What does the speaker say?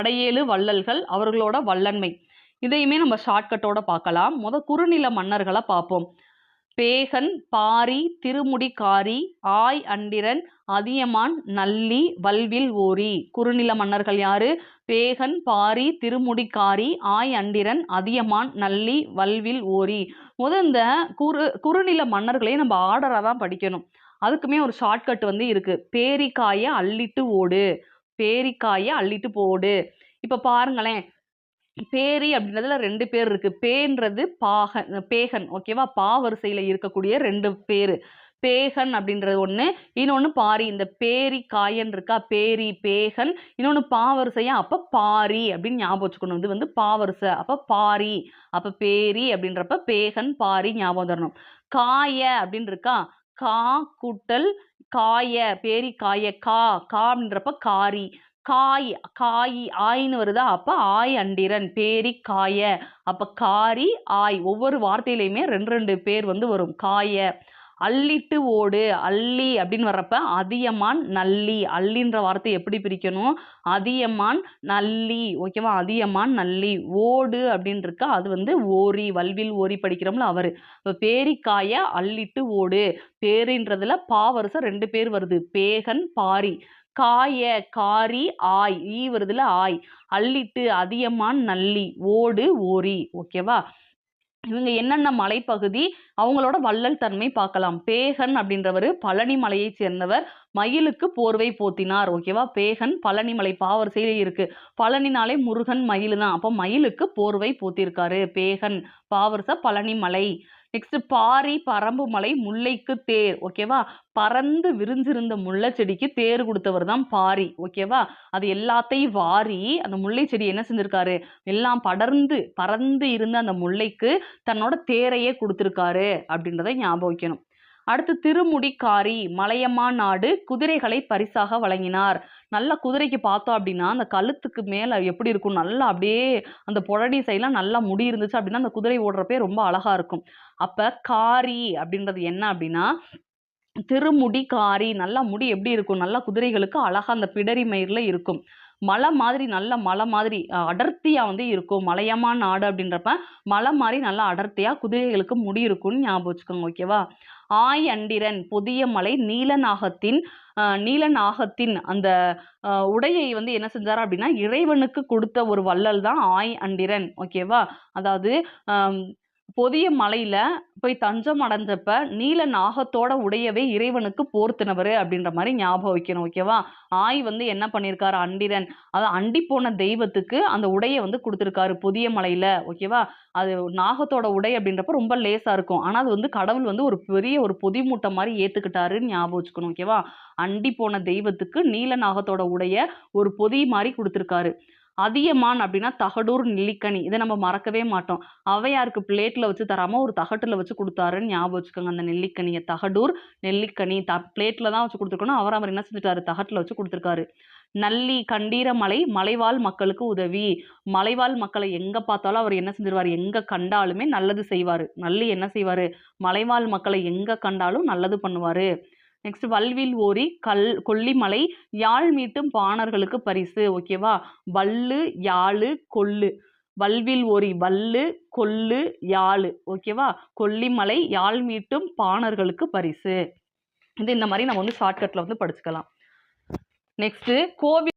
படையேழு வள்ளல்கள் அவர்களோட வல்லன்மை. இதையுமே நம்ம ஷார்ட்கட்டோட பார்க்கலாம். முத குறுநில மன்னர்களை பார்ப்போம். பேகன் பாரி திருமுடிக்காரி ஆய் அண்டிரன் அதியமான் நல்லி வல்வில் ஓரி. குறுநில மன்னர்கள் யாரு? பேகன் பாரி திருமுடிக்காரி ஆய் அண்டிரன் அதியமான் நல்லி வல்வில் ஓரி. முத இந்த குறு குறுநில மன்னர்களையும் நம்ம ஆர்டராக தான் படிக்கணும். அதுக்குமே ஒரு ஷார்ட்கட் வந்து இருக்கு. பேரிக்காய அள்ளிட்டு ஓடு. பேரிக்காயை அள்ளிட்டு போடு. இப்போ பாருங்களேன். பேரி அப்படின்றதுல ரெண்டு பேர் இருக்கு. பேன்றது பாகன் பேகன் ஓகேவா பா வரிசையில் இருக்கக்கூடிய ரெண்டு பேர். பேகன் அப்படின்றது ஒன்று இன்னொன்று பாரி. இந்த பேரி காயன் இருக்கா? பேரி பேகன். இன்னொன்று பாவரிசையா அப்போ பாரி அப்படின்னு ஞாபகம் வச்சுக்கணும். இது வந்து பாவரிசை அப்போ பாரி அப்போ பேரி அப்படின்றப்ப பேகன் பாரி ஞாபகம் தரணும் காய அப்படின்னு இருக்கா? கா கூட்டல் காய பேரி காய கா கான்றப்ப காரி. காய் காய் ஆயின்னு வருதா? அப்ப ஆய் அண்டிரன் பேரி காய. அப்ப காரி ஆய். ஒவ்வொரு வார்த்தையிலையுமே ரெண்டு ரெண்டு பேர் வந்து வரும். காய. அள்ளிட்டு ஓடு அள்ளி அப்படின்னு வர்றப்ப அதியமான் நல்லி. அள்ளின்ற வார்த்தை எப்படி பிரிக்கணும்? அதியமான் நல்லி. ஓகேவா அதியமான் நல்லி. ஓடு அப்படின்னு இருக்கா அது வந்து ஓரி வல்வில் ஓரி படிக்கிறோம்ல அவர். இப்போ பேரிக்காய அள்ளிட்டு ஓடு. பேருன்றதுல பா வருஷம் ரெண்டு பேர் வருது. பேகன் பாரி. காய காரி ஆய். ஈ வருதுல ஆய். அள்ளிட்டு அதியமான் நல்லி. ஓடு ஓரி. ஓகேவா இவங்க என்னென்ன மலைப்பகுதி அவங்களோட வள்ளல் தன்மை பார்க்கலாம். பேகன் அப்படின்றவர் பழனி மலையைச் சேர்ந்தவர். மயிலுக்கு போர்வை போத்தினார் ஓகேவா பேகன் பழனி மலை பாவரிசையில இருக்கு. பழனினாலே முருகன் மயில் தான் அப்போ மயிலுக்கு போர்வை போத்திருக்காரு பேகன். பாவரிச பழனி மலை. நெக்ஸ்ட் பாரி பரம்பு மலை முல்லைக்கு தேர் ஓகேவா பறந்து விரிஞ்சிருந்த முல்லை செடிக்கு தேர் கொடுத்தவர் தான் பாரி ஓகேவா அது எல்லாத்தையும் வாரி அந்த முல்லை செடி என்ன செஞ்சிருக்காரு? எல்லாம் படர்ந்து பறந்து இருந்த அந்த முல்லைக்கு தன்னோட தேரையே கொடுத்துருக்காரு அப்படின்றத ஞாபகம் வைக்கணும் அடுத்து திருமுடிக்காரி மலையம்மா நாடு குதிரைகளை பரிசாக வழங்கினார். நல்லா குதிரைக்கு பார்த்தோம் அப்படின்னா அந்த கழுத்துக்கு மேலே எப்படி இருக்கும்? நல்லா அப்படியே அந்த புழடி சைடெலாம் நல்லா முடி இருந்துச்சு அப்படின்னா அந்த குதிரை ஓடுறப்பே ரொம்ப அழகாக இருக்கும். அப்போ காரி அப்படின்றது என்ன அப்படின்னா திருமுடி காரி நல்லா முடி எப்படி இருக்கும்? நல்லா குதிரைகளுக்கு அழகாக அந்த பிடரி மயிரில் இருக்கும். மலை மாதிரி நல்ல மலை மாதிரி அடர்த்தியாக வந்து இருக்கும். மலையமா நாடு அப்படின்றப்ப மலை மாதிரி நல்லா அடர்த்தியாக குதிரைகளுக்கு முடி இருக்கும்னு ஞாபகம் வச்சுக்கோங்க ஓகேவா ஆய் அண்டிரன் புதிய மலை நீலநாகத்தின் நீலநாகத்தின் அந்த உடையை வந்து என்ன செஞ்சார் அப்படின்னா இறைவனுக்கு கொடுத்த ஒரு வள்ளல் தான் ஆய் அண்டிரன் ஓகேவா அதாவது பொதிய மலையில போய் தஞ்சம் அடைஞ்சப்ப நீல நாகத்தோட உடையவே இறைவனுக்கு போர்த்தினவர் அப்படின்ற மாதிரி ஞாபகம் வைக்கணும் ஓகேவா ஆய் வந்து என்ன பண்ணியிருக்காரு அண்டிரன். அதாவது அண்டி போன தெய்வத்துக்கு அந்த உடையை வந்து கொடுத்துருக்காரு புதிய மலையில ஓகேவா அது நாகத்தோட உடை அப்படின்றப்ப ரொம்ப லேசா இருக்கும். ஆனா அது வந்து கடவுள் வந்து ஒரு பெரிய ஒரு பொதி மூட்டை மாதிரி ஏத்துக்கிட்டாருன்னு ஞாபகம் வச்சுக்கணும் ஓகேவா அண்டி போன தெய்வத்துக்கு நீல நாகத்தோட உடைய ஒரு பொதி மாதிரி கொடுத்துருக்காரு. அதியமான் அப்படின்னா தகடூர் நெல்லிக்கனி. இதை நம்ம மறக்கவே மாட்டோம். அவையாருக்கு பிளேட்ல வச்சு தராமல் ஒரு தகட்டில் வச்சு கொடுத்தாருன்னு ஞாபகம் வச்சுக்கோங்க. அந்த நெல்லிக்கனியை. தகடூர் நெல்லிக்கனி த பிளேட்ல தான் வச்சு கொடுத்துருக்கணும். அவர் அவர் என்ன செஞ்சுட்டாரு? தகட்டில் வச்சு கொடுத்துருக்காரு. நல்லி கண்டீரமலை மலைவாழ் மக்களுக்கு உதவி. மலைவாழ் மக்களை எங்க பார்த்தாலும் அவர் என்ன செஞ்சிருவார்? எங்க கண்டாலுமே நல்லது செய்வாரு. நல்லி என்ன செய்வாரு? மலைவாழ் மக்களை எங்க கண்டாலும் நல்லது பண்ணுவாரு. நெக்ஸ்ட் வல்வில் ஓரி கல் கொல்லிமலை யாழ் மீட்டும் பாணர்களுக்கு பரிசு ஓகேவா வல்லு யாழு கொல்லு. வல்வில் ஓரி வல்லு கொல்லு யாழு ஓகேவா கொல்லிமலை யாழ் மீட்டும் பாணர்களுக்கு பரிசு. இது இந்த மாதிரி நம்ம வந்து ஷார்ட்கட்ல வந்து படிச்சுக்கலாம். நெக்ஸ்ட் கோவில்